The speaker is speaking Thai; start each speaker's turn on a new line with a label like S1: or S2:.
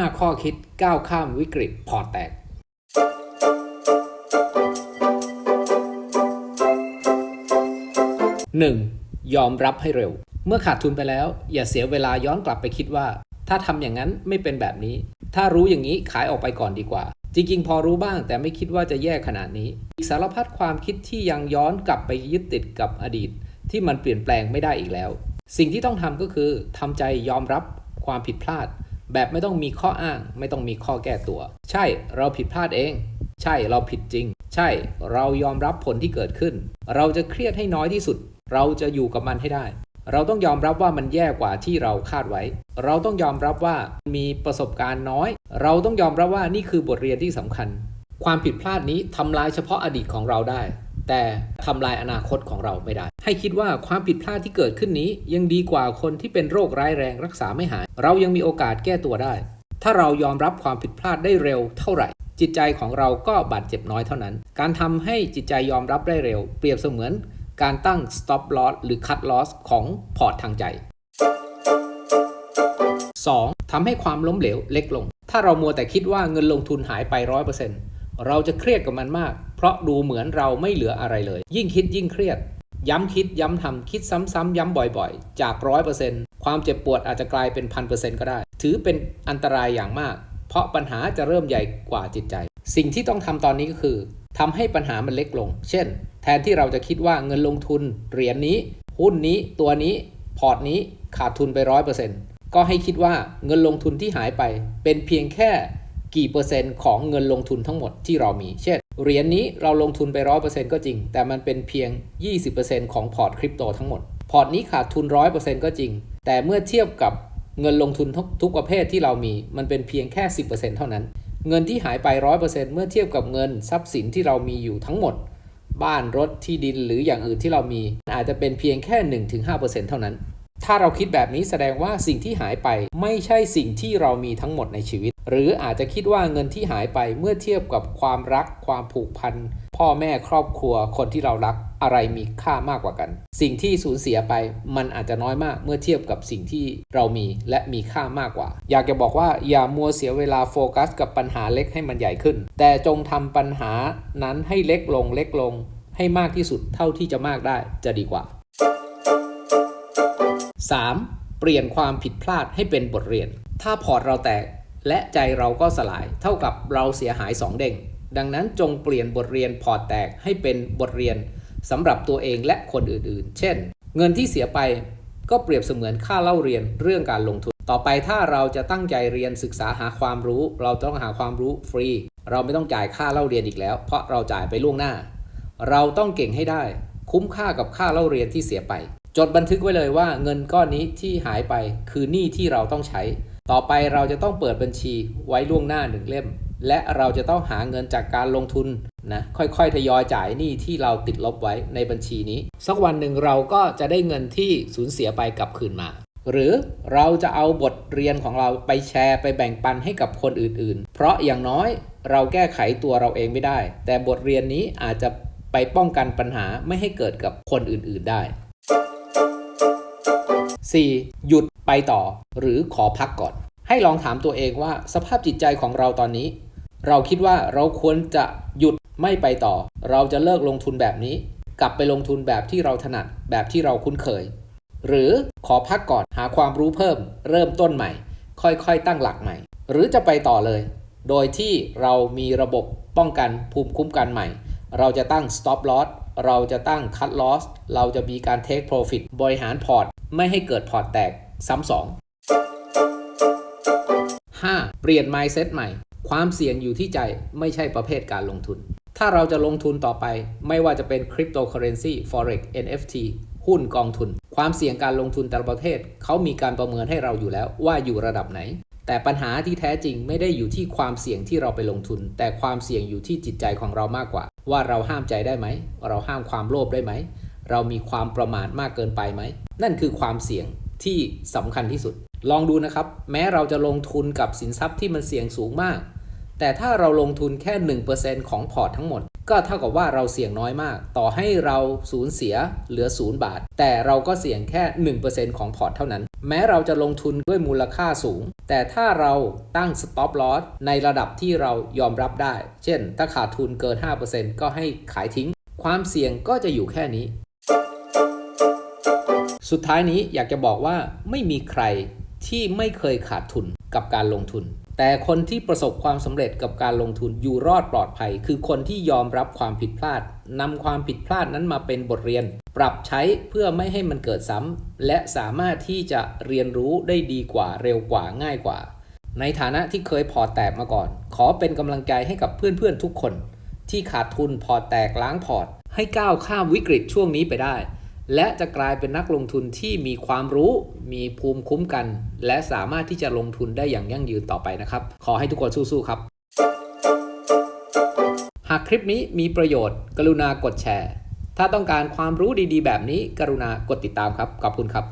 S1: 5 ข้อคิดก้าวข้ามวิกฤตพอร์ตแตก 1. ยอมรับให้เร็ว เมื่อขาดทุนไปแล้ว อย่าเสียเวลาย้อนกลับไปคิดว่า ถ้าทำอย่างนั้นไม่เป็นแบบนี้ ถ้ารู้อย่างนี้ขายออกไปก่อนดีกว่า จริง ๆ พอรู้บ้างแต่ไม่คิดว่าจะแย่ขนาดนี้ อีกสารพัดความคิดที่ยังย้อนกลับไปยึดติดกับอดีต ที่มันเปลี่ยนแปลงไม่ได้อีกแล้ว สิ่งที่ต้องทำก็คือทำใจยอมรับความผิดพลาด แบบไม่ต้องมีข้ออ้าง ไม่ต้องมีข้อแก้ตัว ใช่เราผิดพลาดเอง ใช่เราผิดจริง ใช่เรายอมรับผลที่เกิดขึ้น เราจะเครียดให้น้อยที่สุด เราจะอยู่กับมันให้ได้ เราต้องยอมรับว่ามันแย่กว่าที่เราคาดไว้ เราต้องยอมรับว่ามีประสบการณ์น้อย เราต้องยอมรับว่านี่คือบทเรียนที่สำคัญ ความผิดพลาดนี้ทำลายเฉพาะอดีตของเราได้ แต่ทำลายอนาคตของเราไม่ได้ ให้คิดว่าความผิดพลาดที่เกิดขึ้นนี้ยังดีกว่าคนที่เป็นโรคร้ายแรงรักษาไม่หาย เรายังมีโอกาสแก้ตัวได้ ถ้าเรายอมรับความผิดพลาดได้เร็วเท่าไหร่ จิตใจของเราก็บาดเจ็บน้อยเท่านั้น การทำให้จิตใจยอมรับได้เร็ว เปรียบเสมือนการตั้ง stop loss หรือ cut loss ของพอร์ตทางใจ 2. ทำให้ความล้มเหลวเล็กลง ถ้าเรามัวแต่คิดว่าเงินลงทุนหายไป 100%เเราจะเครียดกับมันมาก เพราะดูเหมือนเราไม่เหลืออะไรเลย ยิ่งคิดยิ่งเครียด ย้ำคิดย้ำทำคิดซ้ำๆย้ำบ่อยๆ จาก100%ความเจ็บปวดอาจจะกลายเป็น1,000%ก็ได้ ถือเป็นอันตรายอย่างมาก เพราะปัญหาจะเริ่มใหญ่กว่าจิตใจ สิ่งที่ต้องทำตอนนี้ก็คือทำให้ปัญหามันเล็กลง เช่น แทนที่เราจะคิดว่าเงินลงทุนเหรียญนี้ หุ้นนี้ตัวนี้พอร์ตนี้ขาดทุนไปร้อยเปอร์เซ็นต์ก็ให้คิดว่าเงินลงทุนที่หายไป เป็นเพียงแค่ กี่เปอร์เซ็นต์ของเงินลงทุนทั้งหมดที่เรามี เช่น เหรียญนี้เราลงทุนไปร้อยเปอร์เซ็นต์ก็จริง แต่มันเป็นเพียง 20%ของพอร์ตคริปโตทั้งหมด พอร์ตนี้ขาดทุนร้อยเปอร์เซ็นต์ก็จริง แต่เมื่อเทียบกับเงินลงทุนทุกทุกประเภทที่เรามี มันเป็นเพียงแค่ 10%เท่านั้น เงินที่หายไป 100%เมื่อเทียบกับเงินทรัพย์สินที่เรามีอยู่ทั้งหมด บ้านรถที่ดินหรืออย่างอื่นที่เรามี อาจจะเป็นเพียงแค่ 1-5%เท่านั้น ถ้าเราคิดแบบนี้แสดงว่าสิ่งที่หายไปไม่ใช่สิ่งที่เรามีทั้งหมดในชีวิต หรืออาจจะคิดว่าเงินที่หายไปเมื่อเทียบกับความรัก ความผูกพัน พ่อแม่ครอบครัวคนที่เรารักอะไรมีค่ามากกว่ากัน สิ่งที่สูญเสียไปมันอาจจะน้อยมากเมื่อเทียบกับสิ่งที่เรามีและมีค่ามากกว่า อยากจะบอกว่าอย่ามัวเสียเวลาโฟกัส กับปัญหาเล็กให้มันใหญ่ขึ้น แต่จงทำปัญหานั้นให้เล็กลงเล็กลง ให้มากที่สุดเท่าที่จะมากได้จะดีกว่า 3. เปลี่ยนความผิดพลาดให้เป็นบทเรียน ถ้าพอร์ตเราแตกและใจเราก็สลาย เท่ากับเราเสียหาย 2 เด้ง ดังนั้นจงเปลี่ยนบทเรียนพอร์ตแตกให้เป็นบทเรียนสำหรับตัวเองและคนอื่นๆ เช่น เงินที่เสียไปก็เปรียบเสมือนค่าเล่าเรียนเรื่องการลงทุน ต่อไปถ้าเราจะตั้งใจเรียนศึกษาหาความรู้ เราต้องหาความรู้ฟรี เราไม่ต้องจ่ายค่าเล่าเรียนอีกแล้ว เพราะเราจ่ายไปล่วงหน้า เราต้องเก่งให้ได้ คุ้มค่ากับค่าเล่าเรียนที่เสียไป จดบันทึกไว้เลยว่าเงินก้อนนี้ที่หายไปคือหนี้ที่เราต้องใช้ ต่อไปเราจะต้องเปิดบัญชีไว้ล่วงหน้าหนึ่งเล่ม และเราจะต้องหาเงินจากการลงทุนนะค่อยๆ ทยอยจ่ายหนี้ที่เราติดลบไว้ในบัญชีนี้ สักวันหนึ่งเราก็จะได้เงินที่สูญเสียไปกลับคืนมา หรือเราจะเอาบทเรียนของเราไปแชร์ไปแบ่งปันให้กับคนอื่นๆ เพราะอย่างน้อยเราแก้ไขตัวเราเองไม่ได้ แต่บทเรียนนี้อาจจะไปป้องกันปัญหาไม่ให้เกิดกับคนอื่นๆได้ 4. หยุดไปต่อ หรือขอพักก่อน ให้ลองถามตัวเองว่าสภาพจิตใจของเราตอนนี้ เราคิดว่าเราควรจะหยุดไม่ไปต่อ เราจะเลิกลงทุนแบบนี้ กลับไปลงทุนแบบที่เราถนัดแบบที่เราคุ้นเคย หรือขอพักก่อนหาความรู้เพิ่ม เริ่มต้นใหม่ ค่อยๆตั้งหลักใหม่ หรือจะไปต่อเลย โดยที่เรามีระบบป้องกันภูมิคุ้มกันใหม่ เราจะตั้ง stop loss เราจะตั้ง cut loss เราจะมีการ take profit บริหารพอร์ต ไม่ให้เกิดพอร์ตแตกซ้ำสอง 5. เปลี่ยน mindset ใหม่ ความเสี่ยงอยู่ที่ใจไม่ใช่ประเภทการลงทุน ถ้าเราจะลงทุนต่อไป ไม่ว่าจะเป็นคริปโตเคอเรนซี forex NFT หุ้นกองทุน ความเสี่ยงการลงทุนแต่ละประเภทเขามีการประเมินให้เราอยู่แล้วว่าอยู่ระดับไหน แต่ปัญหาที่แท้จริงไม่ได้อยู่ที่ความเสี่ยงที่เราไปลงทุน แต่ความเสี่ยงอยู่ที่จิตใจของเรามากกว่า ว่าเราห้ามใจได้ไหม เราห้ามความโลภได้ไหม เรามีความประมาทมากเกินไปไหม นั่นคือความเสี่ยงที่สำคัญที่สุด ลองดูนะครับ แม้เราจะลงทุนกับสินทรัพย์ที่มันเสี่ยงสูงมาก แต่ถ้าเราลงทุนแค่ 1%ของพอร์ตทั้งหมด ก็เท่ากับว่าเราเสี่ยงน้อยมาก ต่อให้เราสูญเสียเหลือ 0 บาท แต่เราก็เสี่ยงแค่ 1%ของพอร์ตเท่านั้น แม้เราจะลงทุนด้วยมูลค่าสูง แต่ถ้าเราตั้ง stop loss ในระดับที่เรายอมรับได้ เช่น ถ้าขาดทุนเกิน 5%ก็ให้ขายทิ้ง ความเสี่ยงก็จะอยู่แค่นี้ สุดท้ายนี้อยากจะบอกว่าไม่มีใครที่ไม่เคยขาดทุนกับการลงทุน แต่คนที่ประสบความสำเร็จกับการลงทุนอยู่รอดปลอดภัย คือคนที่ยอมรับความผิดพลาดนำความผิดพลาดนั้นมาเป็นบทเรียน ปรับใช้เพื่อไม่ให้มันเกิดซ้ำและสามารถที่จะเรียนรู้ได้ดีกว่าเร็วกว่าง่ายกว่า ในฐานะที่เคยพอแตกมาก่อน ขอเป็นกำลังใจให้กับเพื่อนๆทุกคน ที่ขาดทุนพอแตกล้างพอร์ตให้ก้าวข้ามวิกฤตช่วงนี้ไปได้ และจะกลายเป็นนักลงทุนที่มีความรู้ มีภูมิคุ้มกัน และสามารถที่จะลงทุนได้อย่างยั่งยืนต่อไปนะครับ ขอให้ทุกคนสู้ๆครับ หากคลิปนี้มีประโยชน์ กรุณากดแชร์ ถ้าต้องการความรู้ดีๆ แบบนี้ กรุณากดติดตามครับ ขอบคุณครับ